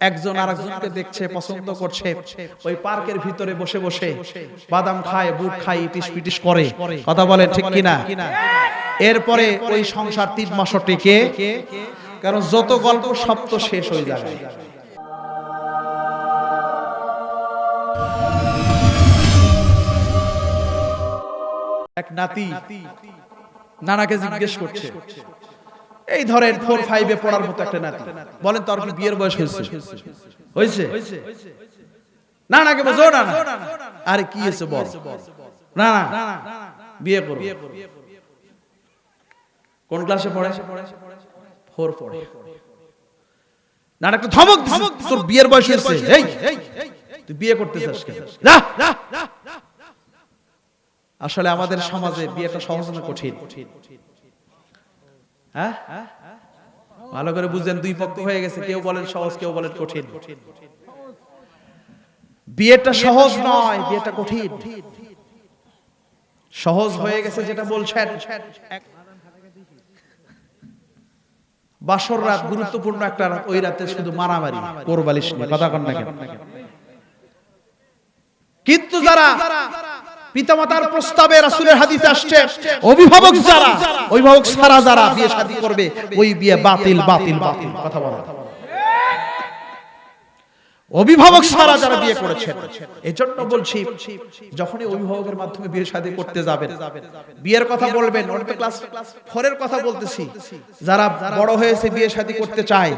একজন আর একজনকে দেখছে, পছন্দ করছে, ওই পার্কের ভিতরে বসে বসে বাদাম খায়, বুট খায় ইটিস পিটিস করে। কথা বলে ঠিক কিনা? এরপরে ওই সংসার তিন মাস টিকে, কারণ যত গল্প সব তো শেষ হয়ে যাবে। এক নাতি নানাকে জিজ্ঞেস করছে এই ধরেন ফোর ফাইভে পড়ার মতো একটা নাতি। বলেন তো আর কি বিয়ের বয়স হয়েছে? হয়েছে? না না কে বলছো না না। আরে কি হয়েছে বল? না না। বিয়ে করো। কোন ক্লাসে পড়ে? ফোর পড়ে। না না, একটা ধমক ধমক তোর বিয়ের বয়স হয়েছে। এই তুই বিয়ে করতে চাস কেন যা। আসলে আমাদের সমাজে বিয়েটা সহজ না কঠিন। হ্যাঁ? ভালো করে বুঝলেন দুই পক্ষ হয়ে গেছে, কেউ বলেন সহজ, কেউ বলেন কঠিন। বিয়েটা সহজ নয়, বিয়েটা কঠিন। সহজ হয়ে গেছে যেটা বলছেন। বাসর রাত গুরুত্বপূর্ণ একটা রাত, ওই রাতে শুধু মারামারি কোরবালিশ কথা কন না কেন? কিন্তু যারা পিতামাতার প্রস্তাবে রাসূলের হাদিসে আসছে, অভিভাবক যারা, অভিভাবক সারা যারা বিয়ে শাদী করবে, ওই বিয়ে বাতিল বাতিল বাতিল, কথা বলা। অভিভাবক সারা যারা বিয়ে করেছেন এজন্য বলছি, যখনই অভিভাবকের মাধ্যমে বিয়ে শাদী করতে যাবেন, বিয়ের কথা বলবেন তো ক্লাস ফোরের কথা বলতেছি, যারা বড় হয়েছে বিয়ে শাদী করতে চায়,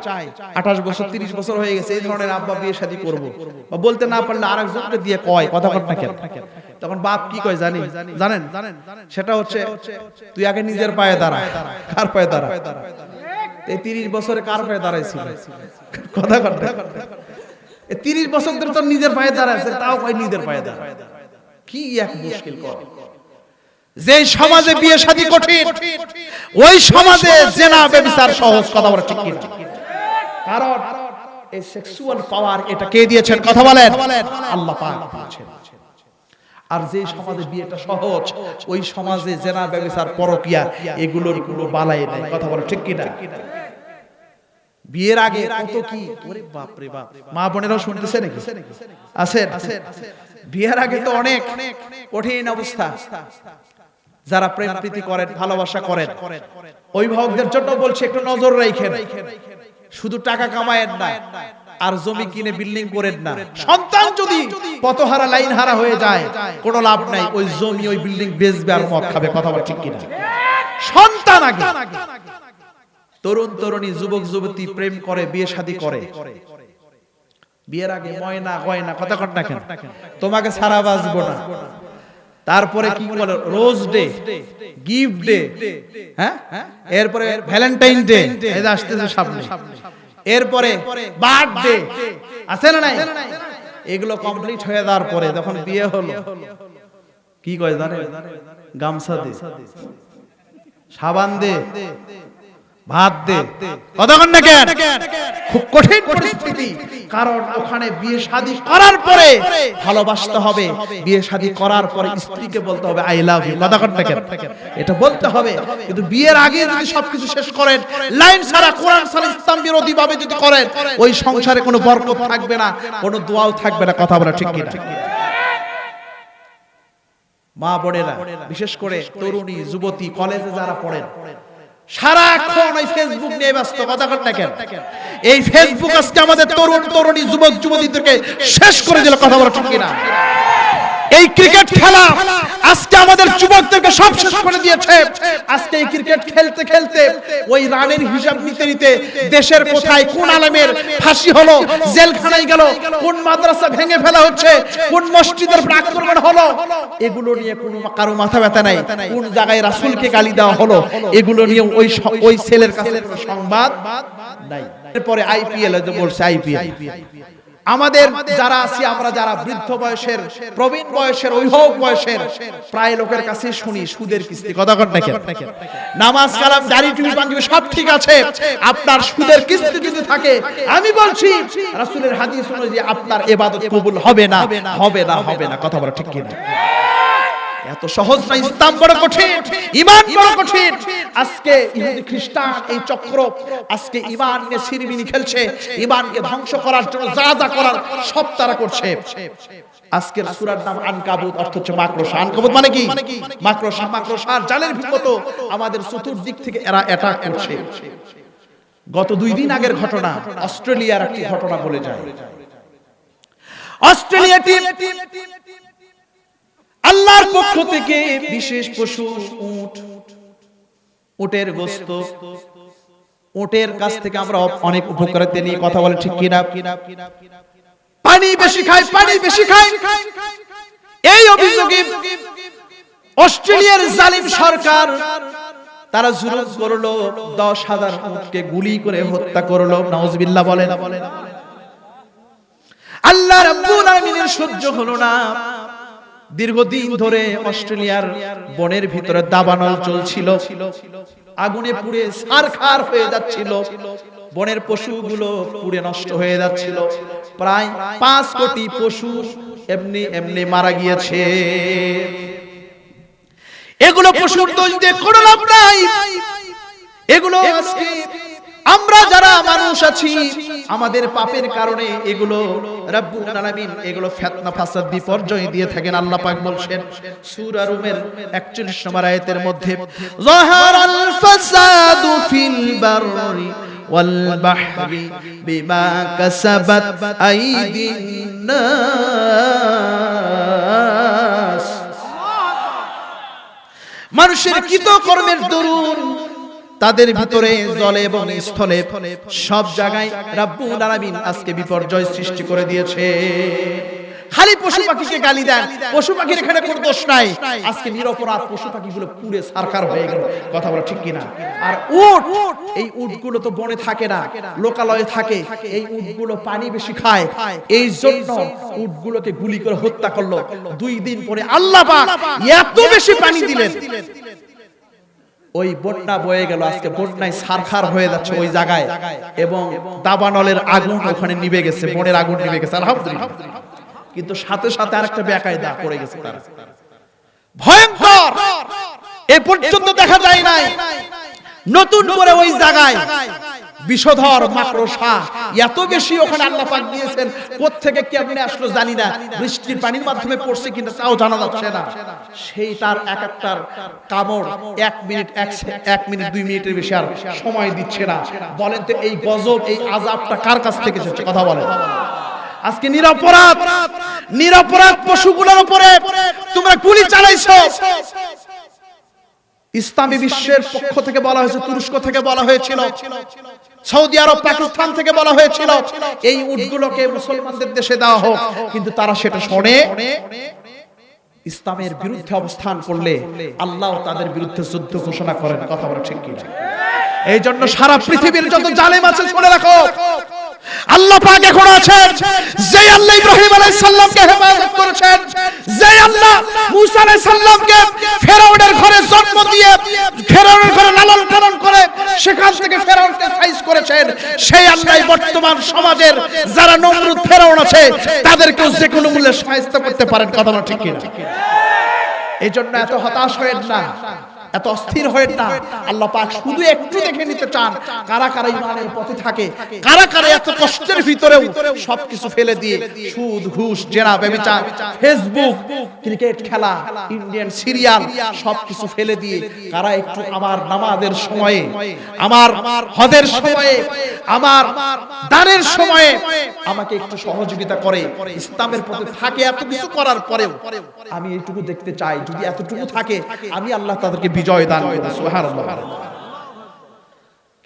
আঠাশ বছর, তিরিশ বছর হয়ে গেছে, এই ধরনের আব্বা বিয়ে শাদী করব। বা বলতে না পারলে আরেকজনকে দিয়ে কয়, কথা না কেন? তখন বাপ কি কয়, জানি। জানেন? সেটা হচ্ছে তুই আগে নিজের পায়ে দাঁড়া। কার পায়ে দাঁড়া? এই তিরিশ বছরে কার পায়ে দাঁড়াইছিল? কথা। এ তিরিশ বছর ধরে তোর নিজের পায়ে দাঁড়াচ্ছে তাও কয় নিজের পায়ে দাঁড়া। কি এক মুশকিল কর। যে সমাজে বিয়ে শাদী কঠিন, ওই সমাজে জেনা ব্যভিচার সহজ কথা বলা, ঠিক কারণ এই সেক্সুয়াল পাওয়ার এটা কে দিয়েছেন? কথা বলেন। আল্লাহ পাক দিয়েছেন। আর যে সমাজে বিয়েটা সহজ, ওই সমাজে জেনা ব্যভিচার পরকিয়া, এগুলোর কোনো বালাই নাই। কথা বলে, ঠিক কিনা? বিয়ের আগে কত কি? ওরে বাপ রে বাপ। মা বোনেরাও শুনতেছে নাকি? আছেন? বিয়ের আগে তো অনেক কঠিন অবস্থা। যারা প্রেম প্রীতি করেন, ভালোবাসা করেন, অভিভাবকদের জন্য বলছে, একটু নজর রাখেন। শুধু টাকা কামায়েন না আর জমি কিনে বিল্ডিং করেন না। সন্তান যদি পথহারা লাইন হারা হয়ে যায় কোনো লাভ নাই ওই জমি ওই বিল্ডিং বেচবে আর মদ খাবে কথা ঠিক কিনা? সন্তান আগে। তরুণ তরুণী যুবক যুবতী প্রেম করে বিয়ে শাদী করে। বিয়ের আগে ময়না গয়না কথা কট না কেন? তোমাকে সারা বাজবো না। তারপরে কি বলে রোজ ডে গিফট ডে। হ্যাঁ? এরপরে ভ্যালেন্টাইন ডে যে আসতেছে সামনে। এরপরে বার্থডে আছে না নাই? এগুলো কমপ্লিট হয়ে যাওয়ার পরে যখন বিয়ে হলো কি কয় জানে গামছা দে সাবান দে ভাত দে। কতক্ষণ না কেন? খুব কঠিন পরিস্থিতি। কারণ ওখানে বিয়ে শাদী করার পরে ভালোবাসতে হবে। বিয়ে শাদী করার পরে স্ত্রীকে বলতে হবে আই লাভ ইউ কতক্ষণ না কেন? এটা বলতে হবে। কিন্তু বিয়ের আগে যদি সবকিছু শেষ করেন লাইন ছাড়া কোরআন ছাড়া ইসলাম বিরোধী ভাবে যদি করেন ওই সংসারে কোনো বরকত থাকবে না কোনো দোয়াও থাকবে না কথা বলা ঠিক কিনা? মা বোনেরা বিশেষ করে তরুণী যুবতী কলেজে যারা পড়েন সারাক্ষণ ওই ফেসবুক নিয়ে ব্যস্ত, কথা না কেন? এই ফেসবুক আজকে আমাদের তরুণ, তরুণী, যুবক, যুবতীদেরকে শেষ করে দিল কথা বলা ঠিক কিনা? এই ক্রিকেট খেলা আজকে আমাদের যুবকদেরকে সব শেষ করে দিয়েছে। আজকে এই ক্রিকেট খেলতে খেলতে ওই রানের হিসাব নিতে নিতে দেশের কোথায় কোন আলেমের ফাঁসি হলো, জেলখানায় গেল, কোন মাদ্রাসা ভেঙে ফেলা হচ্ছে, কোন মসজিদের আক্রমণ হলো, এগুলো নিয়ে কোনো কারও মাথা ব্যথা নাই। কোন জায়গায় রাসূলকে গালি দেওয়া হলো, এগুলো নিয়ে ওই ওই ছেলের কাছে সংবাদ নাই। এরপরে আইপিএল বলছে আইপিএল। আমাদের যারা আছি, আমরা যারা বৃদ্ধ বয়সের, প্রবীণ বয়সের, অভিভাবক বয়সের, প্রায় লোকের কাছে শুনি, সুদের কিস্তি, কথা নামাজ, কালাম, দাড়ি টুপি পাঞ্জাবি সব ঠিক আছে, আপনার সুদের কিস্তি যদি থাকে, আমি বলছি, রাসূলের হাদিস অনুযায়ী আপনার ইবাদত কবুল হবে না হবে না হবে না, কথা বলা ঠিক কিনা? এত সহজ না ইসলাম বড় কঠিন ইমান বড় কঠিন। আজকে ইহুদি খ্রিস্টান এই চক্র আজকে ইমান নিয়ে সিরমিনি খেলছে ইমানকে ধ্বংস করার জন্য যা যা করার সব তারা করছে। আজকের সূরার নাম আনকাবুত অর্থ হচ্ছে মাকড়সা। আনকাবুত মানে কি? মাকড়সা মাকড়সার জালের ভিতর আমাদের চতুর্দিক থেকে এরা অ্যাটাক করছে। গত দুই দিন আগের ঘটনা অস্ট্রেলিয়ার একটি ঘটনা বলে যায়। অস্ট্রেলিয়াটি আল্লাহর পক্ষ থেকে বিশেষ পশু, উট, উটের গোস্ত, উটের কাছ থেকে আমরা অনেক উপকারিতা নিয়ে কথা বলে ঠিক কিনা? পানি বেশি খায় পানি বেশি খায় এই অভিযোগে অস্ট্রেলিয়ার জালিম সরকার তারা জুলুম করল, দশ হাজার উটকে গুলি করে হত্যা করল নওয়াজবিল্লাহ বলেন। আল্লাহ রাব্বুল আলামিনের সহ্য হলো না। দীর্ঘদিন ধরে অস্ট্রেলিয়ার বনের ভিতরে দাবানল চলছিল। আগুনে পুড়ে সারখার হয়ে যাচ্ছিল। বনের পশুগুলো পুড়ে নষ্ট হয়ে যাচ্ছিল। প্রায় পাঁচ কোটি পশু এমনি এমনি মারা গিয়েছে। এগুলো পশুর দোষ দিয়ে কোনো লাভ নাই। এগুলো আজকে আমরা যারা মানুষ আছি, আমাদের পাপের কারণে এগুলো এগুলো ফিতনা, ফাসাদ বিপর্যয় দিয়ে থাকেন, আল্লাহ পাক বলছেন সূরা রুমের 41 নম্বর আয়াতের মধ্যে মানুষের কৃত কর্মের দরুন তাদের ভিতরে জলে এবং স্থলে সব জায়গায় রাব্বুল আলামিন আজকে বিপর্যয় সৃষ্টি করে দিয়েছে। খালি পশু পাখিকে গালি দেন, পশু পাখির এখানে কোনো দোষ নাই। আজকে নিরপরাধ পশু পাখিগুলো পুড়ে সারকার হয়ে গেল, কথা বলা ঠিক কিনা? আর উট, এই উটগুলো তো বনে থাকে না, লোকালয়ে থাকে, এই উটগুলো পানি বেশি খায়। এই জন্য উটগুলোকে গুলি করে হত্যা করল। দুই দিন পরে আল্লাহ পাক এত বেশি পানি দিলেন। ওই বন্যা বয়ে গেল, আজকে বন্যায় সারখার হয়ে যাচ্ছে ওই জায়গায়। এবং দাবানলের আগুন ওখানে নিবে গেছে, বনের আগুন নিবে গেছে, আলহামদুলিল্লাহ। কিন্তু সাথে সাথে আরেকটা বেকায়দা পড়ে গেছে তার। ভয়ঙ্কর! এ পর্যন্ত দেখা যায় নাই। নতুন করে ওই জায়গায় বিষধর মাকড়সা। এত বেশি ওখানে আল্লাহ পাক দিয়েছেন, কোত্থেকে কেমনে আসলো জানি না। বৃষ্টির পানির মাধ্যমে পড়ছে কিনা তাও জানা যাচ্ছে না। সেই তার এক একটার কামড় এক মিনিট এক মিনিট, দুই মিনিটের বেশি আর সময় দিচ্ছে না। বলেন তো এই গজব, এই আজাবটা কার কাছ থেকে এসেছে? কথা বলেন। আজকে নিরপরাধ নিরপরাধ পশুগুলোর উপরে তোমরা গুলি চালাইছো। ইসলামী বিশ্বের পক্ষ থেকে বলা হয়েছে, তুরস্ক থেকে বলা হয়েছিল। সৌদি আরব, পাকিস্তান থেকে বলা হয়েছিল, এই উটগুলোকে মুসলমানদের দেশে দেওয়া হোক। কিন্তু তারা সেটা শোনে। ইসলামের বিরুদ্ধে অবস্থান করলে আল্লাহ তাদের বিরুদ্ধে যুদ্ধ ঘোষণা করেন। কথা বলা ঠিক কি এই জন্য সারা পৃথিবীর যত জালেম আছে, শুনে রাখো। আল্লাহ পাক এখন আছেন। যে আল্লাহ ইব্রাহিম আলাইহিস সালামকে হেফাজত করেছেন যে আল্লাহ মুসা আলাইহিস সালামকে ফেরাউনের ঘরে জন্ম দিয়ে ফেরাউনের ঘরে লালন পালন করে সেখান থেকে ফেরাউনকে সাইজ করেছেন, সেই আল্লাহ বর্তমান সমাজের যারা নমরুদ ফেরাউন আছে, তাদেরকেও যে কোনো মূল্যে সাহায্য করতে পারেন, কথা না ঠিক কিনা? এই জন্য এত হতাশ হয়েন না। এত অস্থির হয়েন না আল্লাহ পাক শুধু একটু দেখে নিতে চান, কারা কারা ইমানের পথে থাকে, কারা কারা এত কষ্টের ভিতরেও সবকিছু ফেলে দিয়ে সুদ, ঘুষ জেরা ব্যভিচার ফেসবুক, ক্রিকেট খেলা, ইন্ডিয়ান সিরিয়াল, সবকিছু ফেলে দিয়ে কারা একটু আমার নামাজের সময়ে, আমার হদের সময়ে, আমার দানের সময়ে আমাকে একটু সহযোগিতা করে, ইসলামের পথে থাকে এত কিছু করার পরেও আমি এইটুকু দেখতে চাই, যদি এতটুকু থাকে, আমি আল্লাহ তাদেরকে বিজয় দান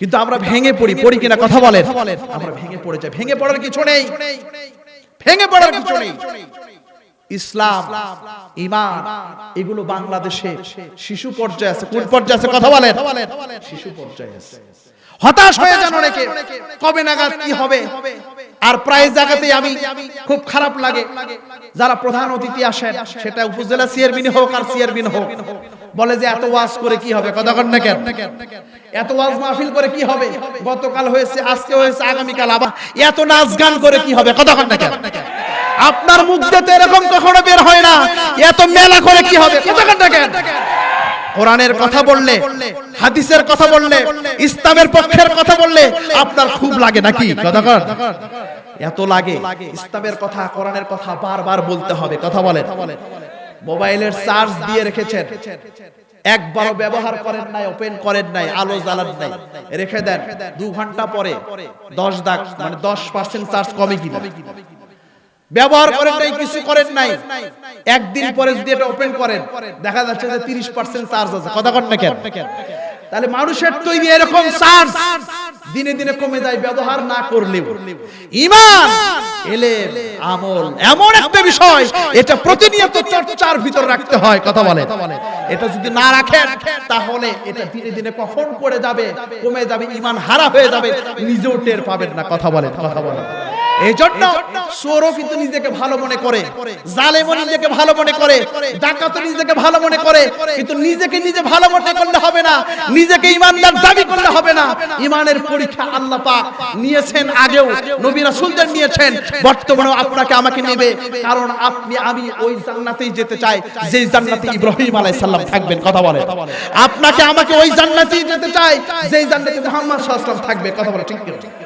কিন্তু আমরা ভেঙে পড়ি পড়ি কিনা কথা বলেন। আমরা ভেঙে পড়ে যাই ভেঙে পড়ার কিছু নেই। ভেঙে পড়ার কিছু নেই। ইসলাম ইমান এগুলো বাংলাদেশে শিশু পর্যায়ে আছে। কোন পর্যায়ে আছে। কথা বলেন। শিশু পর্যায়ে আছে। হতাশ হয়ে যান অনেকে। কবে নাগাদ কি হবে? আর প্রায় জায়গাতেই আমি খুব খারাপ লাগে। যারা প্রধান অতিথি আসেন সেটা উপজেলা চেয়ারম্যান হোক আর চেয়ারম্যান হোক। বলে যে এত ওয়াজ করে কি হবে? কথা কন না কেন? এত ওয়াজ মাহফিল করে কি হবে? গতকাল হয়েছে আজকে হয়েছে আগামীকাল আবার এত নাচ গান করে কি হবে? কথা কন না কেন? আপনার মুখ দিয়ে তো এরকম কখনো বের হয় না। এত মেলা করে কি হবে? কোথাকার দেখেন কোরআনের কথা বললে হাদিসের কথা বললে ইসলামের পক্ষের কথা বললে আপনার খুব লাগে নাকি? কথা কর এত লাগে। ইসলামের কথা কোরআনের কথা বারবার বলতে হবে। কথা বলেন। মোবাইলের চার্জ দিয়ে রেখেছেন। একবারও ব্যবহার করেন নাই ওপেন করেন নাই, আলো জ্বালান নাই। রেখে দেন, দু ঘণ্টা পরে দশ দাগ মানে দশ পার্সেন্ট চার্জ কমে কিনা। ব্যবহার করেন নাই, কিছু করেন নাই। একদিন পরে যদি এটা ওপেন করেন, দেখা যাচ্ছে যে তিরিশ পার্সেন্ট চার্জ আছে। কথা কন না কেন? তাহলে মানুষের তৈরি এরকম চার্জ দিনে দিনে কমে যায় ব্যবহার না করলেও। ইমান এলে আমল এমন একটা বিষয় এটা প্রতিনিয়ত চর্চার ভিতর রাখতে হয় কথা বলে। এটা যদি না রাখেন তাহলে এটা দিনে দিনে কখন পড়ে যাবে কমে যাবে ইমান হারা হয়ে যাবে নিজেও টের পাবেন না কথা বলে কথা বলেন নিয়েছেন বর্তমানে আপনাকে আমাকে নেবে, কারণ আপনি, আমি ওই জান্নাতেই যেতে চাই যে জান্নাতে ইব্রাহিম আলাইহিস সালাম থাকবেন, কথা বলে আপনাকে আমাকে ওই জান্নাতেই যেতে চাই যে জান্নাতে মুহাম্মদ থাকবে, কথা বলে, ঠিক কি?